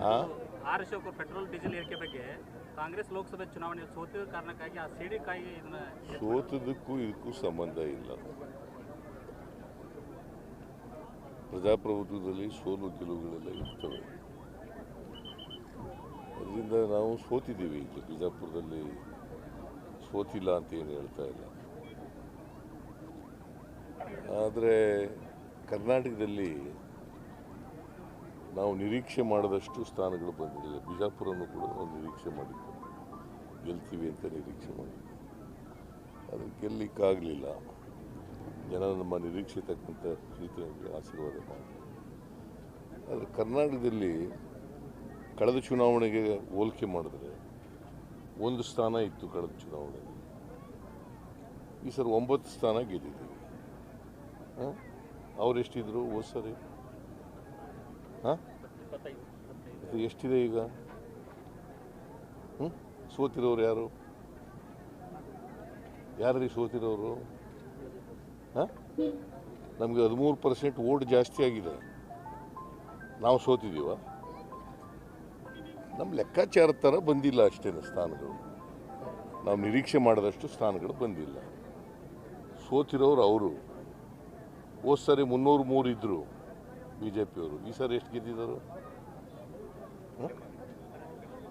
ಆ? ಆರ್ ಅವರು petrol diesel ಏರಿಕೆ ಬಗ್ಗೆ ಕಾಂಗ್ರೆಸ್ ಲೋಕಸಭೆ ಚುನಾವಣೆಯಲ್ಲಿ ಸೋತಿದ ಕಾರಣಕ್ಕಾಗಿ ಆ ಸಿಡಿ ಕಾಯಿ ಇದನ್ನ ಸೋತದಕ್ಕೂ ಇದಕ್ಕೂ ಸಂಬಂಧ ಇಲ್ಲ. ಪ್ರಜಾಪ್ರಭುತ್ವದಲ್ಲಿ ಸೋಲು ಗೆಲುವುಗಳೆಲ್ಲ ಇರ್ತವೆ. ಅದರಿಂದ ನಾವು ಸೋತಿದ್ದೀವಿ ಈಗ ಬಿಜಾಪುರದಲ್ಲಿ. ಸೋತಿಲ್ಲ ಅಂತ ಏನು ಹೇಳ್ತಾ ಇಲ್ಲ. ಆದರೆ ಕರ್ನಾಟಕದಲ್ಲಿ ನಾವು ನಿರೀಕ್ಷೆ ಮಾಡದಷ್ಟು ಸ್ಥಾನಗಳು ಬಂದಿರಲಿಲ್ಲ ಬಿಜಾಪುರನ್ನು ಕೂಡ ನಾವು ನಿರೀಕ್ಷೆ ಮಾಡಿದ್ದು ಗೆಲ್ತೀವಿ ಅಂತ ನಿರೀಕ್ಷೆ ಮಾಡಿದ್ದೆ ಅದು ಗೆಲ್ಲಿಕ್ಕಾಗಲಿಲ್ಲ. ಜನ ನಮ್ಮ ನಿರೀಕ್ಷೆ ತಕ್ಕಂಥ ರೀತಿಯಲ್ಲಿ ಆಶೀರ್ವಾದ ಮಾಡಿ. ಆದರೆ ಕರ್ನಾಟಕದಲ್ಲಿ ಕಳೆದ ಚುನಾವಣೆಗೆ ಹೋಲಿಕೆ ಮಾಡಿದ್ರೆ ಒಂದು ಸ್ಥಾನ ಇತ್ತು ಕಳೆದ ಚುನಾವಣೆಯಲ್ಲಿ. ಈ ಸರ್ ಒಂಬತ್ತು ಸ್ಥಾನ ಗೆದ್ದಿದ್ದೀವಿ. ಹಾಂ? ಅವರೆಷ್ಟಿದ್ರು? ಓ ಸರಿ. ಹಾಂ? ಎಷ್ಟಿದೆ ಈಗ? ಹ್ಞೂ ಸೋತಿರೋರು ಯಾರು? ಯಾರೀ ಸೋತಿರೋರು? ಹಾಂ? ನಮಗೆ ಹದಿಮೂರು ಪರ್ಸೆಂಟ್ ಓಟ್ ಜಾಸ್ತಿ ಆಗಿದೆ. ನಾವು ಸೋತಿದ್ದೀವ? ನಮ್ಮ ಲೆಕ್ಕಾಚಾರದ ಥರ ಬಂದಿಲ್ಲ ಅಷ್ಟೇ ಸ್ಥಾನಗಳು. ನಾವು ನಿರೀಕ್ಷೆ ಮಾಡಿದಷ್ಟು ಸ್ಥಾನಗಳು ಬಂದಿಲ್ಲ. ಸೋತಿರೋರು ಅವರು. ಹೋದ ಸರಿ ಮುನ್ನೂರು ಮೂರು ಇದ್ದರು ಬಿ ಜೆ ಪಿಯವರು ಈ ಸಾರಿ ಎಷ್ಟು ಗೆದ್ದಿದ್ದಾರೆ?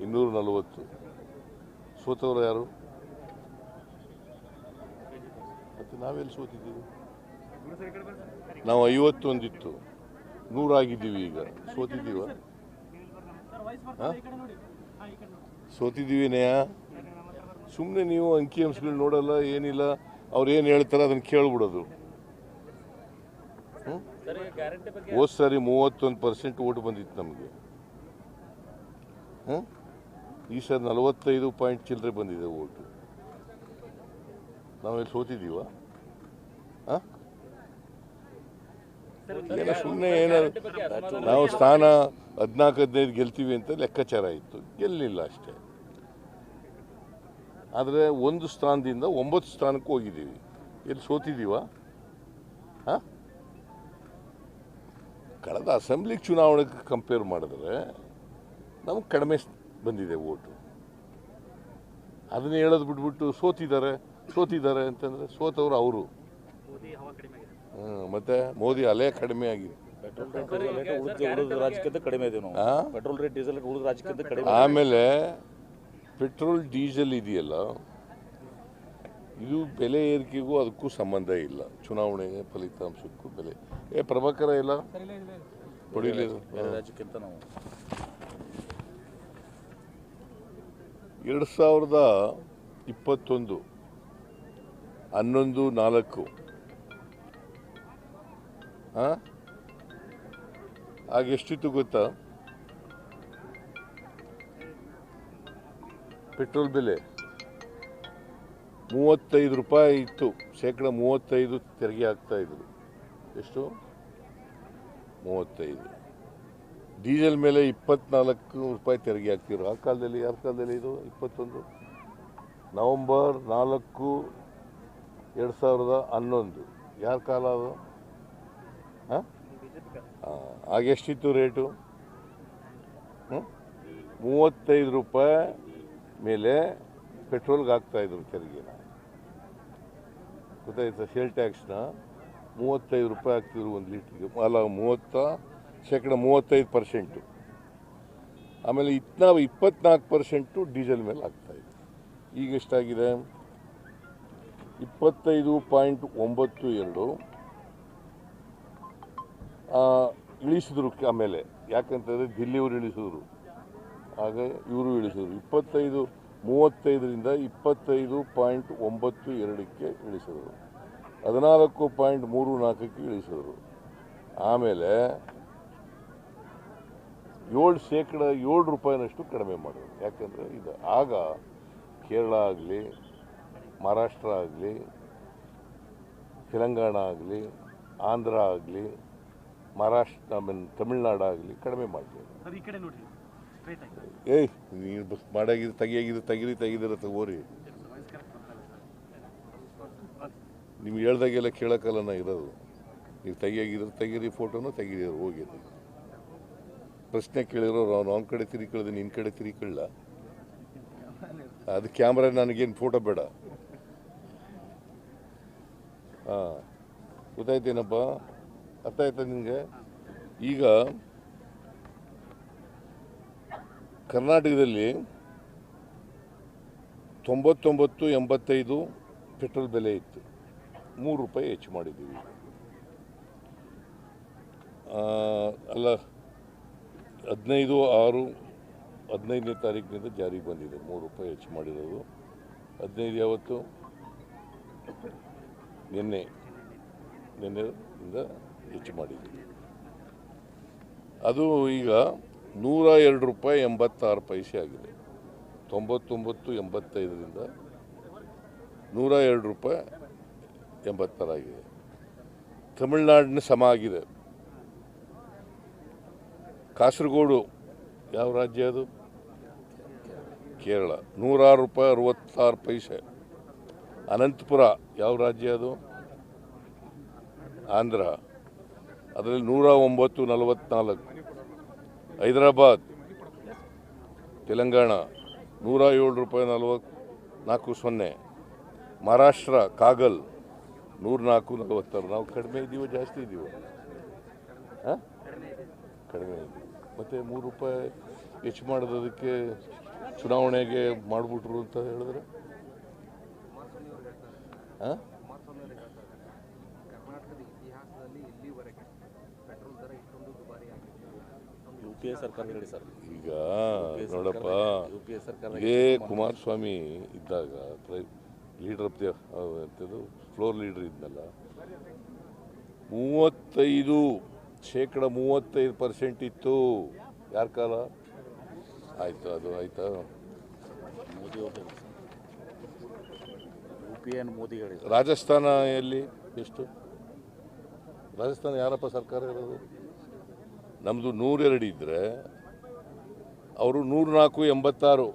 ಇನ್ನೂರ ನಲವತ್ತು. ಸೋತವರು ಯಾರು? ಮತ್ತೆ ನಾವೆಲ್ಲಿ ಸೋತಿದ್ದೀವಿ? ನಾವು ಐವತ್ತೊಂದಿತ್ತು ನೂರಾಗಿದ್ದೀವಿ ಈಗ. ಸೋತಿದ್ದೀವ? ಸೋತಿದ್ದೀವಿ ನೇಯಾ? ಸುಮ್ಮನೆ ನೀವು ಅಂಕಿ ಅಂಶಗಳು ನೋಡಲ್ಲ, ಏನಿಲ್ಲ. ಅವ್ರು ಏನು ಹೇಳ್ತಾರೆ ಅದನ್ನು ಕೇಳ್ಬಿಡೋದು ಹ್ಞೂ ಸರ್ ಗ್ಯಾರಂಟಿ ಬಗ್ಗೆ ಹೋದ್ ಸರಿ ಮೂವತ್ತೊಂದು ಪರ್ಸೆಂಟ್ ಓಟ್ ಬಂದಿತ್ತು ನಮಗೆ. ಹ್ಞೂ ಈ ಸರಿ ನಲವತ್ತೈದು ಪಾಯಿಂಟ್ ಚಿಲ್ಲರೆ ಬಂದಿದೆ ಓಟು. ನಾವೆಲ್ಲಿ ಸೋತಿದ್ದೀವ? ಹಾಂ? ಸುಮ್ಮನೆ ಏನಾದ್ರು ನಾವು ಸ್ಥಾನ ಹದಿನಾಲ್ಕು ಹದಿನೈದು ಗೆಲ್ತೀವಿ ಅಂತ ಲೆಕ್ಕಾಚಾರ ಇತ್ತು. ಗೆಲ್ಲಿಲ್ಲ ಅಷ್ಟೇ. ಆದರೆ ಒಂದು ಸ್ಥಾನದಿಂದ ಒಂಬತ್ತು ಸ್ಥಾನಕ್ಕೆ ಹೋಗಿದ್ದೀವಿ. ಎಲ್ಲಿ ಸೋತಿದ್ದೀವ? ಹಾಂ? ಕಳೆದ ಅಸೆಂಬ್ಲಿ ಚುನಾವಣೆಗೆ ಕಂಪೇರ್ ಮಾಡಿದ್ರೆ ನಮಗೆ ಕಡಿಮೆ ಸ್- ಬಂದಿದೆ ಓಟು. ಅದನ್ನ ಹೇಳೋದು ಬಿಟ್ಬಿಟ್ಟು ಸೋತಿದ್ದಾರೆ ಸೋತಿದ್ದಾರೆ ಅಂತಂದರೆ ಸೋತವರು ಅವರು. ಮತ್ತೆ ಹವಾ ಕಡಿಮೆ ಆಗಿದೆ. ಮತ್ತು ಮೋದಿ ಅಲೆ ಕಡಿಮೆ ಆಗಿದೆ. ಪೆಟ್ರೋಲ್ ರೇಟ್ ಡೀಸೆಲ್ ರೇಟ್ ಉಳಿದ ಉಳಿದ ಕಡಿಮೆ ಇದೆ ನಾವು. ಆ? ಪೆಟ್ರೋಲ್ ರೇಟ್ ಡೀಸೆಲ್ ರೇಟ್ ಉಳಿದ ಕಡಿಮೆ ಆಮೇಲೆ ಪೆಟ್ರೋಲ್ ಡೀಸೆಲ್ ಇದೆಯಲ್ಲ ಇದು ಬೆಲೆ ಏರಿಕೆಗೂ ಅದಕ್ಕೂ ಸಂಬಂಧ ಇಲ್ಲ. ಚುನಾವಣೆ ಫಲಿತಾಂಶಕ್ಕೂ ಬೆಲೆ. ಏ ಪ್ರಭಾಕರ ಇಲ್ಲ? ರಾಜ್ಯಕ್ಕಿಂತ ನಾವು. ಎರಡು ಸಾವಿರದ ಇಪ್ಪತ್ತೊಂದು ಹನ್ನೊಂದು ನಾಲ್ಕು. ಆಗ ಎಷ್ಟಿತ್ತು ಗೊತ್ತಾ? ಪೆಟ್ರೋಲ್ ಬೆಲೆ. ಮೂವತ್ತೈದು ರೂಪಾಯಿ ಇತ್ತು. ಶೇಕಡ ಮೂವತ್ತೈದು ತೆರಿಗೆ ಹಾಕ್ತಾ ಇದ್ರು. ಎಷ್ಟು? ಮೂವತ್ತೈದು. ಡೀಸೆಲ್ ಮೇಲೆ ಇಪ್ಪತ್ನಾಲ್ಕು ರೂಪಾಯಿ ತೆರಿಗೆ ಹಾಕ್ತಿದ್ರು. ಆ ಕಾಲದಲ್ಲಿ, ಯಾರ ಕಾಲದಲ್ಲಿ ಇದು? ಇಪ್ಪತ್ತೊಂದು? ನವಂಬರ್ ನಾಲ್ಕು ಎರಡು ಸಾವಿರದ ಹನ್ನೊಂದು. ಯಾರ ಕಾಲ ಅದು? ಹಾಂ? ಆಗ ಎಷ್ಟಿತ್ತು ರೇಟು? ಮೂವತ್ತೈದು ರೂಪಾಯಿ ಮೇಲೆ ಪೆಟ್ರೋಲ್ಗೆ ಹಾಕ್ತಾಯಿದ್ರು ತೆರಿಗೆನ. ಗೊತ್ತಾಯ್ತಾ? ಸೇಲ್ ಟ್ಯಾಕ್ಸ್ನ ಮೂವತ್ತೈದು ರೂಪಾಯಿ ಹಾಕ್ತಿದ್ರು ಒಂದು ಲೀಟ್ರಿಗೆ. ಅಲ್ಲ, ಮೂವತ್ತ, ಶೇಕಡ ಮೂವತ್ತೈದು ಪರ್ಸೆಂಟು ಆಮೇಲೆ ಇತ್ನಾ ಇಪ್ಪತ್ನಾಲ್ಕು ಪರ್ಸೆಂಟು ಡೀಸೆಲ್ ಮೇಲೆ ಹಾಕ್ತಾಯಿದ್ರು ಈಗ ಎಷ್ಟಾಗಿದೆ? ಇಪ್ಪತ್ತೈದು ಪಾಯಿಂಟ್ ಒಂಬತ್ತು ಎರಡು. ಇಳಿಸಿದ್ರು ಆಮೇಲೆ. ಯಾಕಂತಂದರೆ ದಿಲ್ಲಿಯವರು ಇಳಿಸಿದ್ರು. ಹಾಗೆ ಇವರು ಇಳಿಸಿದ್ರು. ಇಪ್ಪತ್ತೈದು ಮೂವತ್ತೈದರಿಂದ ಇಪ್ಪತ್ತೈದು ಪಾಯಿಂಟ್ ಒಂಬತ್ತು ಎರಡಕ್ಕೆ ಇಳಿಸಿದರು. ಹದಿನಾಲ್ಕು ಪಾಯಿಂಟ್ ಮೂರು ನಾಲ್ಕಕ್ಕೆ ಇಳಿಸಿದರು. ಆಮೇಲೆ ಏಳು ಶೇಕಡ ಏಳು ರೂಪಾಯಿನಷ್ಟು ಕಡಿಮೆ ಮಾಡಿದರು. ಯಾಕಂದರೆ ಇದು ಆಗ ಕೇರಳ ಆಗಲಿ, ಮಹಾರಾಷ್ಟ್ರ ಆಗಲಿ, ತೆಲಂಗಾಣ ಆಗಲಿ, ಆಂಧ್ರ ಆಗಲಿ, ಮಹಾರಾಷ್ಟ್ರ ಆಮೇಲೆ ತಮಿಳ್ನಾಡು ಆಗಲಿ ಕಡಿಮೆ ಮಾಡ್ತೀವಿ ಏಯ್, ನೀನು ಬಸ್ ಮಾಡಾಗಿದ್ದು ತೆಗಿಯಾಗಿದ್ದು ತೆಗಿರಿ, ತೆಗಿದಿರ ತಗೋರಿ. ನಿಮ್ಗೆ ಹೇಳ್ದಾಗೆಲ್ಲ ಕೇಳೋಕ್ಕಲ್ಲ ನಾ ಇರೋದು. ನೀವು ತೆಗಿಯಾಗಿದ್ರೆ ತೆಗೀರಿ ಫೋಟೋನು, ತೆಗೀರಿ ಹೋಗಿ. ಪ್ರಶ್ನೆ ಕೇಳಿರೋರು ಅವ್ನು ಅವ್ನ ಕಡೆ ತಿರುಗಿಕೊಳ್ಳೋದು ನಿನ್ನ ಕಡೆ ತಿರುಗಿಕೊಳ್ಳ ಅದು ಕ್ಯಾಮ್ರಾ ನನಗೇನು ಫೋಟೋ ಬೇಡ. ಹಾಂ, ಗೊತ್ತಾಯ್ತೇನಪ್ಪ? ಅರ್ಥ ಆಯ್ತಾ ನಿನಗೆ? ಈಗ ಕರ್ನಾಟಕದಲ್ಲಿ ತೊಂಬತ್ತೊಂಬತ್ತು ಎಂಬತ್ತೈದು ಪೆಟ್ರೋಲ್ ಬೆಲೆ ಇತ್ತು. ಮೂರು ರೂಪಾಯಿ ಹೆಚ್ಚು ಮಾಡಿದ್ದೀವಿ. ಅಲ್ಲ, ಹದಿನೈದು, ಆರು, ಹದಿನೈದನೇ ತಾರೀಕಿನಿಂದ ಜಾರಿಗೆ ಬಂದಿದೆ. ಮೂರು ರೂಪಾಯಿ ಹೆಚ್ಚು ಮಾಡಿರೋದು. ಹದಿನೈದು ಯಾವತ್ತು? ನಿನ್ನೆ. ನಿನ್ನೆಯಿಂದ ಹೆಚ್ಚು ಮಾಡಿದ್ದೀವಿ. ಅದು ಈಗ ನೂರ ಎರಡು ರೂಪಾಯಿ ಎಂಬತ್ತಾರು ಪೈಸೆ ಆಗಿದೆ. ತೊಂಬತ್ತೊಂಬತ್ತು, ಎಂಬತ್ತೈದರಿಂದ ನೂರ ಎರಡು ರೂಪಾಯಿ ಎಂಬತ್ತಾರಾಗಿದೆ ತಮಿಳ್ನಾಡಿನ ಸಮ ಆಗಿದೆ. ಕಾಸರಗೋಡು ಯಾವ ರಾಜ್ಯ ಅದು? ಕೇರಳ. ನೂರಾರು ರೂಪಾಯಿ ಅರವತ್ತಾರು ಪೈಸೆ. ಅನಂತಪುರ ಯಾವ ರಾಜ್ಯ ಅದು? ಆಂಧ್ರ. ಅದರಲ್ಲಿ ನೂರ ಒಂಬತ್ತು ನಲವತ್ನಾಲ್ಕು. ಹೈದರಾಬಾದ್, ತೆಲಂಗಾಣ, ನೂರ ಏಳು ರೂಪಾಯಿ ನಲವತ್ತು ನಾಲ್ಕು ಸೊನ್ನೆ, ಮಹಾರಾಷ್ಟ್ರ, ಕಾಗಲ್, ನೂರ ನಾಲ್ಕು ನಲವತ್ತಾರು ನಾವು ಕಡಿಮೆ ಇದ್ದೀವೋ ಜಾಸ್ತಿ ಇದ್ದೀವೋ ಹಾಂ? ಕಡಿಮೆ ಇದ್ದೀವಿ ಮತ್ತು ಮೂರು ರೂಪಾಯಿ ಹೆಚ್ಚು ಮಾಡೋದಕ್ಕೆ ಚುನಾವಣೆಗೆ ಮಾಡಿಬಿಟ್ರು ಅಂತ ಹೇಳಿದ್ರೆ? ಹಾಂ ಕರ್ನಾಟಕದ ಇತಿಹಾಸದಲ್ಲಿ ಇಲ್ಲಿವರೆಗೆ ಪೆಟ್ರೋಲ್ ದರ ಇಷ್ಟೊಂದು ದುಬಾರಿ ಆಗಿದೆ ಯು ಪಿ ಎ ಸರ್ಕಾರ ಹೇಳಿ ಸರ್. ಈಗ ನೋಡಪ್ಪ ಯು ಪಿ ಎ ಸರ್ಕಾರ ಇದೇ. ಕುಮಾರಸ್ವಾಮಿ ಇದ್ದಾಗ ಲೀಡರ್ ಆಫ್ ದಿ ಎಂಥದ್ದು ಫ್ಲೋರ್ ಲೀಡರ್ ಇದ್ನಲ್ಲ ಮೂವತ್ತೈದು ಶೇಕಡ ಮೂವತ್ತೈದು ಪರ್ಸೆಂಟ್ ಇತ್ತು. ಯಾರ ಕಾಲ? ಆಯ್ತು ಅದು ಆಯ್ತಾ? ಮೋದಿ ಅವರು ಹೇಳಿ ಯು ಪಿ ಎನ್ ಮೋದಿ ಹೇಳಿ ರಾಜಸ್ಥಾನ ಎಲ್ಲಿ? ಎಷ್ಟು? ರಾಜಸ್ಥಾನ ಯಾರಪ್ಪ ಸರ್ಕಾರ ಇರೋದು ನಮ್ಮದು ನೂರೆರಡು ಇದ್ದರೆ ಅವರು ನೂರು ನಾಲ್ಕು ಎಂಬತ್ತಾರು.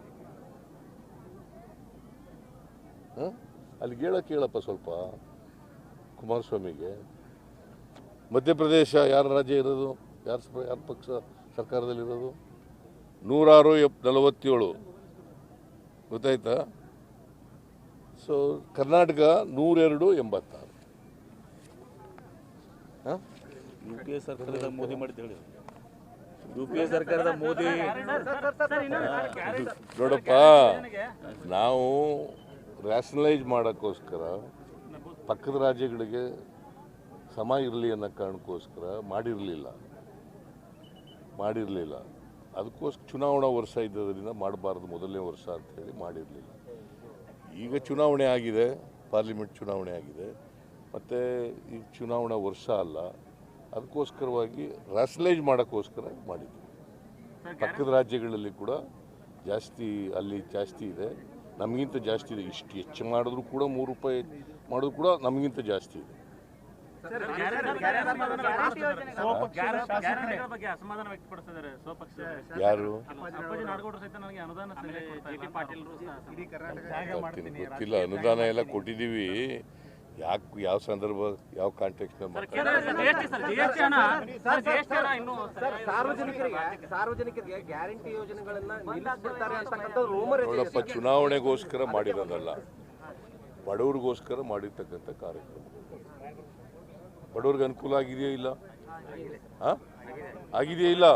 ಹಾಂ? ಅಲ್ಲಿ ಹೇಳಕ್ಕೆ ಕೇಳಪ್ಪ ಸ್ವಲ್ಪ, ಕುಮಾರಸ್ವಾಮಿಗೆ. ಮಧ್ಯಪ್ರದೇಶ ಯಾರ ರಾಜ್ಯ ಇರೋದು? ಯಾರ ಯಾರ ಪಕ್ಷ ಸರ್ಕಾರದಲ್ಲಿರೋದು? ನೂರಾರು ಎಪ್, ನಲವತ್ತೇಳು. ಗೊತ್ತಾಯ್ತಾ? ಸೊ ಕರ್ನಾಟಕ ನೂರೆರಡು, ಎಂಬತ್ತಾರು. ಹಾಂ? ಯು ಪಿ ಎ ಸರ್ಕಾರದ ಮೋದಿ ಮಾಡಿದ್ದು ಯು ಪಿ ಎ ಸರ್ಕಾರದ ಮೋದಿ. ನೋಡಪ್ಪ, ನಾವು ರ್ಯಾಷನಲೈಸ್ ಮಾಡೋಕ್ಕೋಸ್ಕರ ಪಕ್ಕದ ರಾಜ್ಯಗಳಿಗೆ ಸಮ ಇರಲಿ ಅನ್ನೋ ಕಾರಣಕ್ಕೋಸ್ಕರ ಮಾಡಿರಲಿಲ್ಲ. ಮಾಡಿರಲಿಲ್ಲ. ಅದಕ್ಕೋಸ್ಕರ ಚುನಾವಣಾ ವರ್ಷ ಇದ್ದದರಿಂದ ಮಾಡಬಾರ್ದು ಮೊದಲನೇ ವರ್ಷ ಅಂತೇಳಿ ಮಾಡಿರಲಿಲ್ಲ. ಈಗ ಚುನಾವಣೆ ಆಗಿದೆ, ಪಾರ್ಲಿಮೆಂಟ್ ಚುನಾವಣೆ ಆಗಿದೆ. ಮತ್ತು ಈಗ ಚುನಾವಣಾ ವರ್ಷ ಅಲ್ಲ ಅದಕ್ಕೋಸ್ಕರವಾಗಿ ರ್ಯಾಷನಲೈಸ್ ಮಾಡೋಕ್ಕೋಸ್ಕರ ಮಾಡಿದ್ವಿ. ಪಕ್ಕದ ರಾಜ್ಯಗಳಲ್ಲಿ ಕೂಡ ಜಾಸ್ತಿ ಅಲ್ಲಿ ಜಾಸ್ತಿ ಇದೆ. ನಮಗಿಂತ ಜಾಸ್ತಿ ಇದೆ. ಇಷ್ಟು ಹೆಚ್ಚು ಮಾಡಿದ್ರು ಕೂಡ ಮೂರು ರೂಪಾಯಿ ಮಾಡಿದ್ರು ಕೂಡ ನಮಗಿಂತ ಜಾಸ್ತಿ ಇದೆ. ಯಾರು? ಗೊತ್ತಿಲ್ಲ. ಅನುದಾನ ಎಲ್ಲ ಕೊಟ್ಟಿದ್ದೀವಿ. ಯಾಕೆ ಯಾವ ಸಂದರ್ಭ ಯಾವ ಕಾಂಟೆಕ್ಸ್ಟ್ ಸಾರ್ವಜನಿಕರಿಗೆ ಗ್ಯಾರಂಟಿ ರೂಮರ್ ನೋಡಪ್ಪ ಚುನಾವಣೆಗೋಸ್ಕರ ಮಾಡಿರೋದಲ್ಲ. ಬಡವ್ರಿಗೋಸ್ಕರ ಮಾಡಿರ್ತಕ್ಕಂಥ ಕಾರ್ಯಕ್ರಮ. ಬಡವ್ರಿಗೆ ಅನುಕೂಲ ಆಗಿದೆಯಾ ಇಲ್ಲ? ಹಾಂ ಆಗಿದೆಯಾ ಇಲ್ಲ?